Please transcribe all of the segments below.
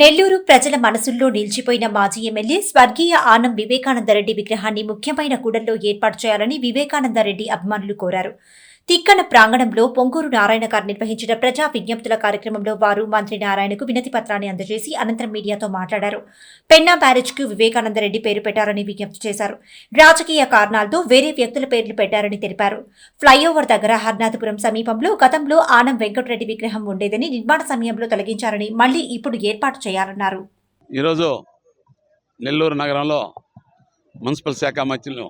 నెల్లూరు ప్రజల మనసుల్లో నిలిచిపోయిన మాజీ ఎమ్మెల్యే స్వర్గీయ ఆనం వివేకానందరెడ్డి విగ్రహాన్ని ముఖ్యమైన కూడల్లో ఏర్పాటు చేయాలని వివేకానందరెడ్డి అభిమానులు కోరారు. తిక్కన ప్రాంగణంలో పొంగూరు నారాయణ గారు నిర్వహించిన ప్రజా విజ్ఞప్తుల కార్యక్రమంలో వారు మంత్రి నారాయణకు వినతి పత్రాన్ని అందజేసి అనంతరం మీడియాతో మాట్లాడారు. పెన్నా బ్యారేజ్కు వివేకానందరెడ్డి పేరు పెట్టారని విజ్ఞప్తి చేశారు. రాజకీయ కారణాలతో వేరే వ్యక్తుల పేర్లు పెట్టారని తెలిపారు. ఫ్లైఓవర్ దగ్గర హర్నాథపురం సమీపంలో గతంలో ఆనం వెంకటరెడ్డి విగ్రహం ఉండేదని నిర్మాణ సమయంలో తొలగించారని మళ్ళీ ఇప్పుడు ఏర్పాటు చేయాలన్నారు. ఈరోజు నెల్లూరు నగరంలో మున్సిపల్ శాఖ మంత్రులు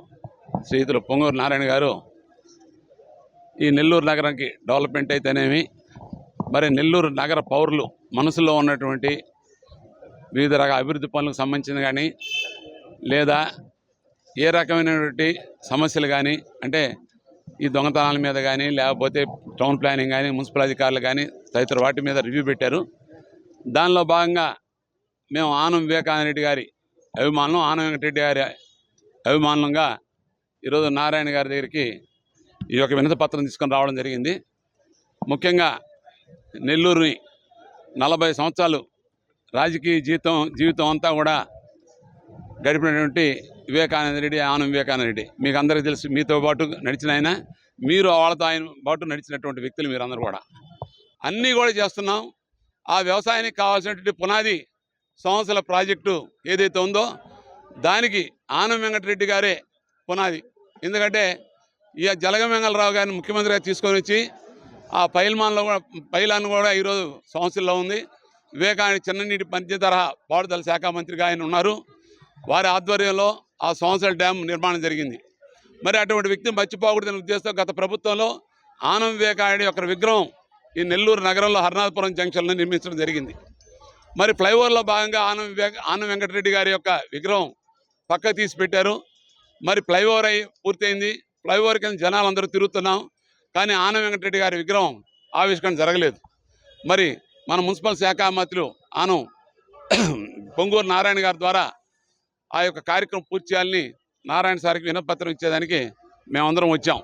శ్రీయుతులు పొంగూరు నారాయణ గారు ఈ నెల్లూరు నగరానికి డెవలప్మెంట్ అయితేనేమి మరి నెల్లూరు నగర పౌరులు మనసులో ఉన్నటువంటి వివిధ రకాల అభివృద్ధి పనులకు సంబంధించిన కానీ లేదా ఏ రకమైనటువంటి సమస్యలు కానీ అంటే ఈ దొంగతనాల మీద కానీ లేకపోతే టౌన్ ప్లానింగ్ కానీ మున్సిపల్ అధికారులు కానీ తదితర వాటి మీద రివ్యూ పెట్టారు. దానిలో భాగంగా మేము ఆనం వివేకానంద రెడ్డి గారి అభిమానులు ఆనం వెంకటరెడ్డి గారి అభిమానులుగా ఈరోజు నారాయణ గారి దగ్గరికి ఈ యొక్క వినతి పత్రం తీసుకొని రావడం జరిగింది. ముఖ్యంగా నెల్లూరుని నలభై సంవత్సరాలు రాజకీయ జీవితం జీవితం అంతా కూడా గడిపినటువంటి వివేకానంద రెడ్డి ఆనం వివేకానంద రెడ్డి. మీకు అందరికీ తెలుసు మీతో పాటు నడిచిన ఆయన మీరు వాళ్ళతో ఆయన పాటు నడిచినటువంటి వ్యక్తులు మీరందరూ కూడా. అన్నీ కూడా చేస్తున్నాం. ఆ వ్యవసాయానికి కావాల్సినటువంటి పునాది సంవత్సరాల ప్రాజెక్టు ఏదైతే ఉందో దానికి ఆనం వెంకటరెడ్డి గారే పునాది. ఎందుకంటే ఈ జలగమంగళరావు గారిని ముఖ్యమంత్రిగా తీసుకొని వచ్చి ఆ పైల్మాన్లో కూడా పైలాన్ కూడా ఈరోజు సంవత్సరంలో ఉంది. వివేకానంద చిన్ననీటి పంచ తరహా పారుదల శాఖ మంత్రిగా ఆయన ఉన్నారు. వారి ఆధ్వర్యంలో ఆ సంవత్సరాల డ్యామ్ నిర్మాణం జరిగింది. మరి అటువంటి వ్యక్తిని మర్చిపోకూడదని ఉద్దేశంతో గత ప్రభుత్వంలో ఆనం వివేకానంద యొక్క విగ్రహం ఈ నెల్లూరు నగరంలో హర్నాథపురం జంక్షన్లో నిర్మించడం జరిగింది. మరి ఫ్లైఓవర్లో భాగంగా ఆనం వివేక ఆనం వెంకటరెడ్డి గారి యొక్క విగ్రహం పక్క తీసి పెట్టారు మరి ఫ్లైఓవర్ అయి పూర్తయింది. ఫ్లైఓవర్ కింద జనాలు అందరూ తిరుగుతున్నాం. కానీ ఆన వెంకటరెడ్డి గారి విగ్రహం ఆవిష్కరణ జరగలేదు. మరి మన మున్సిపల్ శాఖ మంత్రులు ఆనం పొంగూరు నారాయణ గారి ద్వారా ఆ యొక్క కార్యక్రమం పూర్తి చేయాలని నారాయణ సార్కి వినపత్రం ఇచ్చేదానికి మేమందరం వచ్చాం.